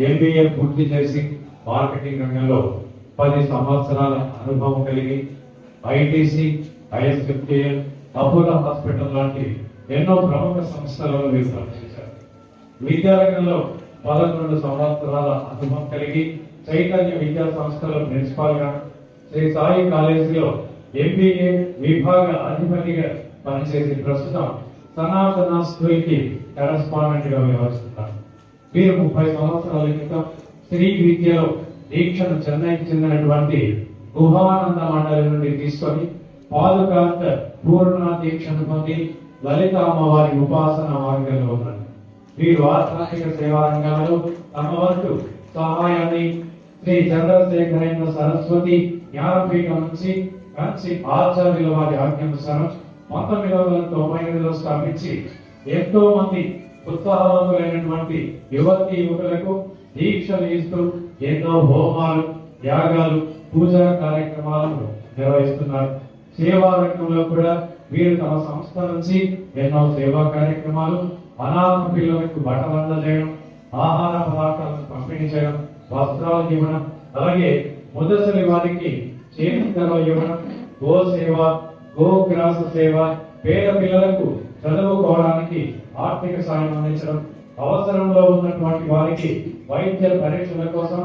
MBA పూర్తి చేసి marketing రంగంలో పది సంవత్సరాల అనుభవం కలిగి ఐటీసీ ఐఎస్ఎఫ్టిఎల్ అపోలో హాస్పిటల్ లాంటి ఎన్నో ప్రముఖ సంస్థలలో మీరు పనిచేశారు విద్యారంగంలో పదకొండు సంవత్సరాల అనుభవం కలిగి చైతన్య విద్యా సంస్థలో ప్రిన్సిపాల్గా శ్రీ సాయి కాలేజీలో ఎంబీఏ విభాగ అధిపతిగా పనిచేసి ప్రస్తుతం సనాతన స్కూల్కి కరస్పాండెంట్గా వ్యవహరిస్తున్నారు. వీరు ముప్పై సంవత్సరాల క్రితం స్త్రీ విద్యలో దీక్షను చెన్నైకి చెందినటువంటి గుహానంద మండలి నుండి తీసుకొని పాదుకాంత పూర్ణ దీక్షను పొంది లలిత అమ్మవారి ఉపాసన మార్గంలో ఉన్నారు. వీరు ఆధ్యాత్మిక సేవా రంగంలో తమ వంతు సహాయాన్ని శ్రీ చంద్రశేఖరేంద్ర సరస్వతి జ్ఞానపీఠం నుంచి కంచి ఆచార్యుల వారి ఆజ్ఞానుసారం పంతొమ్మిది వందల తొంభై ఎనిమిదిలో స్థాపించి ఎంతో మంది ఉత్సాహవంతులైనటువంటి యువతి యువకులకు దీక్షలు ఇస్తూ ఎన్నో హోమాలు యాగాలు పూజా కార్యక్రమాలను నిర్వహిస్తున్నారు. సేవా రంగంలో కూడా వీరు తమ సంస్థ నుంచి ఎన్నో సేవా కార్యక్రమాలు అనాథ పిల్లలకు బట్టలు అందజేయడం ఆహార పదార్థాలను పంపిణీ చేయడం వస్త్రాలు ఇవ్వడం అలాగే ముదసలి వారికి చేతికలు ఇవ్వడం గో సేవ గోగ్రాస సేవ పేద పిల్లలకు చదువుకోవడానికి ఆర్థిక సాయం అందించడం అవసరంలో ఉన్నటువంటి వారికి వైద్య పరీక్షల కోసం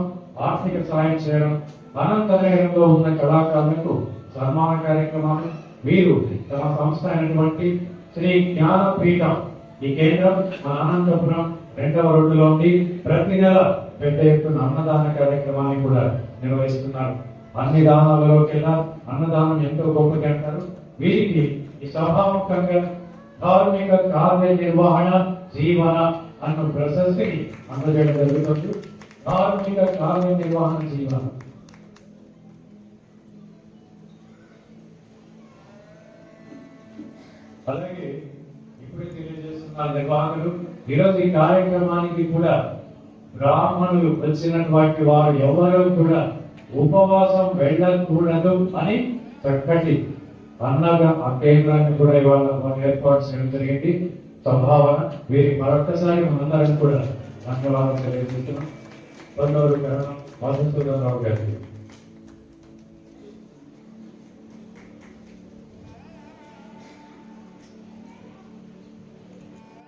ఆర్థిక సాయం చేయడం అనంతనగరంలో ఉన్న కళాకారులకు సన్మాన కార్యక్రమాలు వీరు తమ సంస్థ అయినటువంటి శ్రీ జ్ఞానపీఠం ఈ కేంద్రం మన అనంతపురం రెండవ రోడ్డులో ఉంది ప్రతి నెల పెద్ద ఎత్తున అన్నదాన కార్యక్రమాన్ని కూడా నిర్వహిస్తున్నారు. అన్ని దానాలలోకెల్లా అన్నదానం ఎంతో గొప్పగా అంటారు వీరికి ఈ సభాముఖంగా కార్మిక కార్య నిర్వహణ జీవన అన్న ప్రశస్తిని అందజేయడం జరుగుతుంది. కార్మిక కార్య నిర్వహణ జీవన. అలాగే ఇప్పుడు తెలియజేస్తున్న నిర్వాహకులు ఈరోజు ఈ కార్యక్రమానికి కూడా బ్రాహ్మణులు వచ్చినటువంటి వారు ఎవరు కూడా ఉపవాసం వెళ్ళకూడదు అని చక్కటి అన్నగా ఆ కేంద్రాన్ని కూడా ఇవాళ మనం ఏర్పాటు చేయడం జరిగింది. సంభావన వీరికి మరొకసారి మనందరం కూడా ధన్యవాదాలు తెలియజేస్తున్నాం. కొందరు మధుసూదన్ రావు గారికి